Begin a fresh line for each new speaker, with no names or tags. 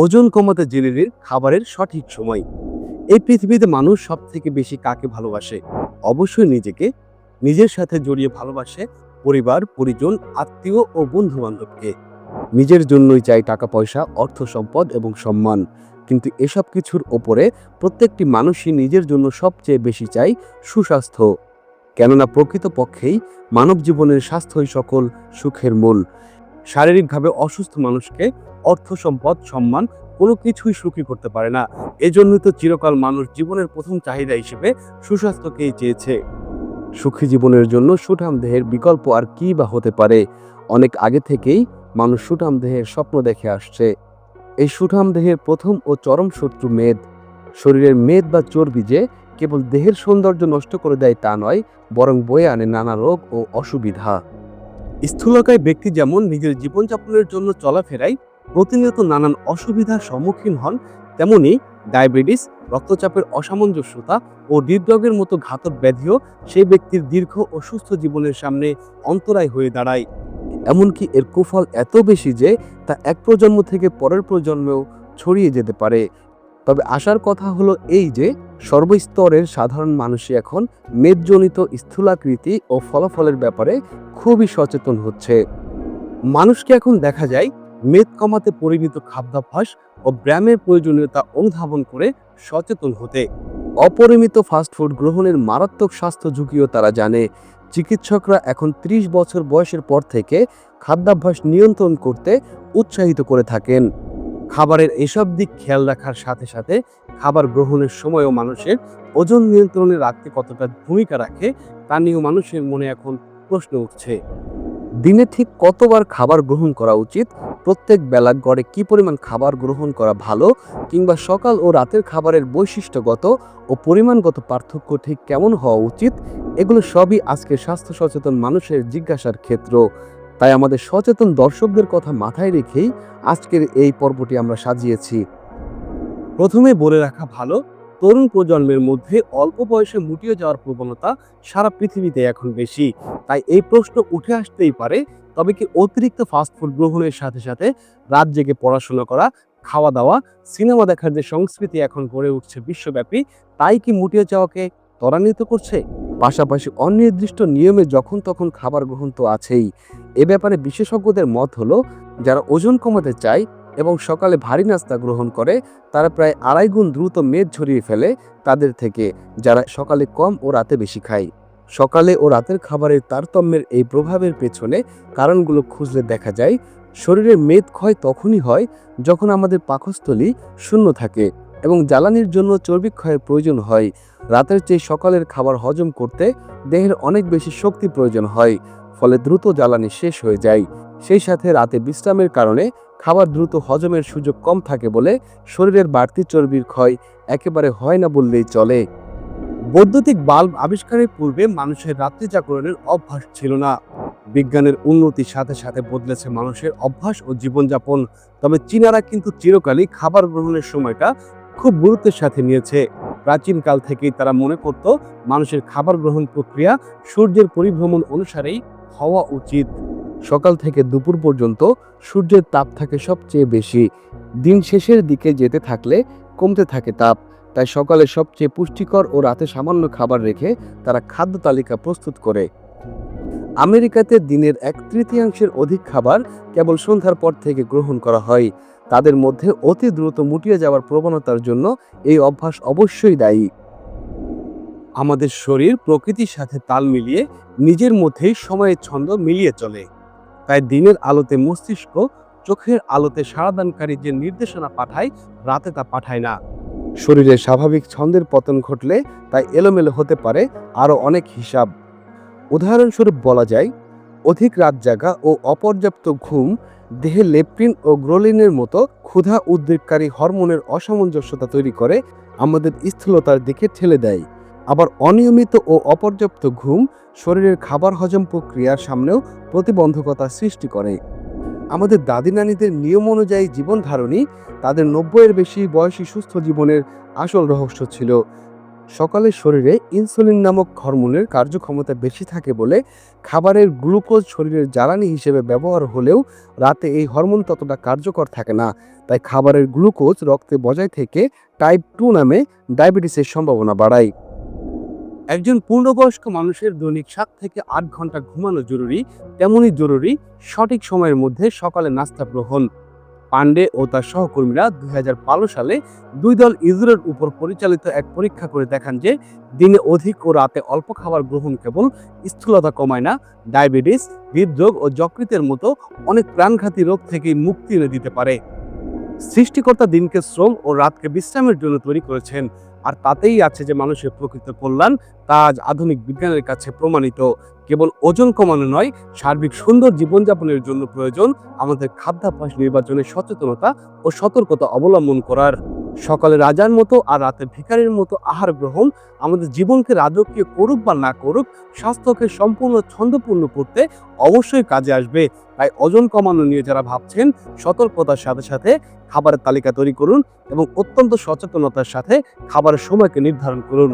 ওজন কমাতে জেনে নিন খাবারের সঠিক সময়। এই পৃথিবীতে মানুষ সব থেকে বেশি কাকে ভালোবাসে? অবশ্যই নিজেকে, নিজের সাথে জড়িয়ে ভালোবাসে পরিবার, পরিজন, আত্মীয় ও বন্ধু বান্ধবকে নিজের জন্যই চাই টাকা, পয়সা, অর্থ, সম্পদ এবং সম্মান। কিন্তু এসব কিছুর ওপরে প্রত্যেকটি মানুষই নিজের জন্য সবচেয়ে বেশি চাই সুস্বাস্থ্য। কেননা প্রকৃতপক্ষেই মানব জীবনের স্বাস্থ্যই সকল সুখের মূল। শারীরিকভাবে অসুস্থ মানুষকে অর্থ সম্পদ, সম্মান কোনো কিছুই সুখী করতে পারে না। এজন্যই তো চিরকাল মানুষ জীবনের প্রথম চাহিদা হিসেবে সুস্বাস্থ্যকেই চেয়েছে। সুখী জীবনের জন্য সুঠাম দেহের বিকল্প আর কি বা হতে পারে? অনেক আগে থেকেই মানুষ সুঠাম দেহের স্বপ্ন দেখে আসছে। এই সুঠাম দেহের প্রথম ও চরম শত্রু মেদ। শরীরের মেদ বা চর্বি যে কেবল দেহের সৌন্দর্য নষ্ট করে দেয় তা নয়, বরং বয়ে আনে নানা রোগ ও অসুবিধা। স্থূলকায় ব্যক্তি যেমন নিজের জীবনযাপনের জন্য চলাফেরায় প্রতিনিয়ত নানান অসুবিধার সম্মুখীন হন, তেমনি ডায়াবেটিস, রক্তচাপের অসামঞ্জস্যতা ও হৃদরোগের মতো ঘাতক ব্যাধিও সেই ব্যক্তির দীর্ঘ ও সুস্থ জীবনের সামনে অন্তরায় হয়ে দাঁড়ায়। এমনকি এর কুফল এত বেশি যে তা এক প্রজন্ম থেকে পরের প্রজন্মেও ছড়িয়ে যেতে পারে। তবে আসার কথা হলো এই যে, সর্বস্তরের সাধারণ মানুষই এখন মেদজনিত স্থূলাকৃতি ও ফলাফলের ব্যাপারে খুবই সচেতন হচ্ছে। মানুষকে এখন দেখা যায় মেদ কমাতে পরিণত খাদ্যাভ্যাস ও ব্যায়ামের প্রয়োজনীয়তা অনুধাবন করে সচেতন হতে। অপরিমিত ফাস্টফুড গ্রহণের মারাত্মক স্বাস্থ্য ঝুঁকিও তারা জানে। চিকিৎসকরা এখন ৩০ বছর বয়সের পর থেকে খাদ্যাভ্যাস নিয়ন্ত্রণ করতে উৎসাহিত করে থাকেন। খাবারের এসব দিক খেয়াল রাখার সাথে সাথে খাবার গ্রহণের সময়ও মানুষের ওজন নিয়ন্ত্রণে রাখতে কতটা ভূমিকা রাখে তা নিয়েও মানুষের মনে এখন প্রশ্ন উঠছে। দিনে ঠিক কতবার খাবার গ্রহণ করা উচিত? প্রত্যেক বেলা গড়ে কি পরিমাণ খাবার গ্রহণ করা ভালো? কিংবা সকাল ও রাতের খাবারের বৈশিষ্ট্যগত ও পরিমাণগত পার্থক্য ঠিক কেমন হওয়া উচিত? এগুলো সবই আজকে স্বাস্থ্য সচেতন মানুষের জিজ্ঞাসার ক্ষেত্র। তাই আমাদের সচেতন দর্শকদের কথা মাথায় রেখেই আজকের এই পর্বটি আমরা সাজিয়েছি। প্রথমে বলে রাখা ভালো তরুণ প্রজন্মের মধ্যে অল্প বয়সে মুটিয়ে যাওয়ার প্রবণতা সারা পৃথিবীতে এখন বেশি। তাই এই প্রশ্ন উঠে আসতেই পারে, তবে কি অতিরিক্ত ফাস্টফুড গ্রহণের সাথে সাথে রাত জেগে পড়াশোনা করা খাওয়া দাওয়া সিনেমা দেখার যে সংস্কৃতি এখন গড়ে উঠছে বিশ্বব্যাপী, তাই কি মুটিয়ে যাওয়াকে ত্বরান্বিত করছে? পাশাপাশি অনির্দিষ্ট নিয়মে যখন তখন খাবার গ্রহণ তো আছেই। এ ব্যাপারে বিশেষজ্ঞদের মত হলো, যারা ওজন কমাতে চায় এবং সকালে ভারী নাস্তা গ্রহণ করে, তারা প্রায় আড়াই গুণ দ্রুত মেদ ঝরিয়ে ফেলে তাদের থেকে, যারা সকালে কম ও রাতে বেশি খায়। সকালে ও রাতের খাবারের তারতম্যের এই প্রভাবের পেছনে কারণগুলো খুঁজলে দেখা যায়, শরীরের মেদ ক্ষয় তখনই হয় যখন আমাদের পাকস্থলী শূন্য থাকে এবং জ্বালানির জন্য চর্বি ক্ষয়ের প্রয়োজন হয়। রাতের চেয়ে সকালের খাবার হজম করতে দেহের অনেক বেশি শক্তি প্রয়োজন হয়, ফলে দ্রুত জ্বালানি শেষ হয়ে যায়। সেই সাথে রাতে বিশ্রামের কারণে খাবার দ্রুত হজমের সুযোগ কম থাকে বলে শরীরের বাড়তি চর্বির ক্ষয় একেবারে হয় না বললেই চলে। বৈদ্যুতিক বাল্ব আবিষ্কারের পূর্বে মানুষের রাত্রি জাগরণের অভ্যাস ছিল না। বিজ্ঞানের উন্নতির সাথে সাথে বদলেছে মানুষের অভ্যাস ও জীবনযাপন। তবে চীনারা কিন্তু চিরকালই খাবার গ্রহণের সময়টা খুব গুরুত্বের সাথে নিয়েছে। প্রাচীনকাল থেকেই তারা মনে করত, মানুষের খাবার গ্রহণ প্রক্রিয়া সূর্যের পরিভ্রমণ অনুসারেই হওয়া উচিত। সকাল থেকে দুপুর পর্যন্ত সূর্যের তাপ থাকে সবচেয়ে বেশি। দিন শেষের দিকে যেতে থাকলে কমতে থাকে তাপ। তাই সকালে সবচেয়ে পুষ্টিকর ও রাতে সামান্য খাবার রেখে তারা খাদ্য তালিকা প্রস্তুত করে। আমেরিকাতে দিনের এক তৃতীয়াংশের অধিক খাবার কেবল সন্ধ্যার পর থেকে গ্রহণ করা হয়। তাদের মধ্যে অতি দ্রুত মুটিয়ে যাওয়ার প্রবণতার জন্য এই অভ্যাস অবশ্যই দায়ী। আমাদের শরীর প্রকৃতির সাথে তাল মিলিয়ে নিজের মধ্যেই সময়ের ছন্দ মিলিয়ে চলে। তাই দিনের আলোতে মস্তিষ্ক চোখের আলোতে সারাদানকারী যে নির্দেশনা পাঠায়, রাতে তা পাঠায় না। শরীরের স্বাভাবিক ছন্দের পতন ঘটলে তাই এলোমেলো হতে পারে, আরও অনেক হিসাব। উদাহরণস্বরূপ বলা যায়, অধিক রাত জাগা ও অপর্যাপ্ত ঘুম, দেহে লেপটিন ও গ্রোলিনের মতো ক্ষুধা উদ্বেগকারী হরমোনের অসামঞ্জস্যতা তৈরি করে, আমাদের স্থূলতার দিকে ঠেলে দেয়। আবার অনিয়মিত ও অপর্যাপ্ত ঘুম, শরীরের খাবার হজম প্রক্রিয়ার সামনেও প্রতিবন্ধকতা সৃষ্টি করে। আমাদের দাদি নানীদের নিয়ম অনুযায়ী জীবন ধারণই তাদের নব্বইয়ের বেশি বয়সী সুস্থ জীবনের আসল রহস্য ছিল। সকালে শরীরে ইনসুলিন নামক হরমোনের কার্যক্ষমতা বেশি থাকে বলে খাবারের গ্লুকোজ শরীরের জ্বালানি হিসেবে ব্যবহার হলেও রাতে এই হরমোন ততটা কার্যকর থাকে না। তাই খাবারের গ্লুকোজ রক্তে বজায় থেকে টাইপ টু নামে ডায়াবেটিসের সম্ভাবনা বাড়ায়। একজন পূর্ণবয়স্ক মানুষের দৈনিক সাত থেকে আট ঘণ্টা ঘুমানো জরুরি, তেমনই জরুরি সঠিক সময়ের মধ্যে সকালে নাস্তা গ্রহণ। পান্ডে ও তার সহকর্মীরা দুই সালে দুই দল ইঁদুরের উপর পরিচালিত এক পরীক্ষা করে দেখান যে দিনে অধিক ও রাতে অল্প খাবার গ্রহণ কেবল স্থূলতা কমায় না, ডায়াবেটিস, হৃদরোগ ও যকৃতের মতো অনেক প্রাণঘাতী রোগ থেকেই মুক্তি এনে দিতে পারে। সৃষ্টিকর্তা দিনকে শ্রম ও রাতকে বিশ্রামের জন্য তৈরি করেছেন। আর তাতেই আছে যে মানুষের প্রকৃত কল্যাণ, তা আজ আধুনিক বিজ্ঞানের কাছে প্রমাণিত। কেবল ওজন কমানো নয়, সার্বিক সুন্দর জীবনযাপনের জন্য প্রয়োজন আমাদের খাদ্যাভ্যাস নির্বাচনে সচেতনতা ও সতর্কতা অবলম্বন করার। সকালে রাজার মতো আর রাতে ভিখারির মতো আহার গ্রহণ আমাদের জীবনকে রাজকীয় করুক বা না করুক, স্বাস্থ্যকে সম্পূর্ণ ছন্দপূর্ণ করতে অবশ্যই কাজে আসবে। তাই ওজন কমানো নিয়ে যারা ভাবছেন, সতর্কতার সাথে সাথে খাবারের তালিকা তৈরি করুন এবং অত্যন্ত সচেতনতার সাথে খাবারের সময়কে নির্ধারণ করুন।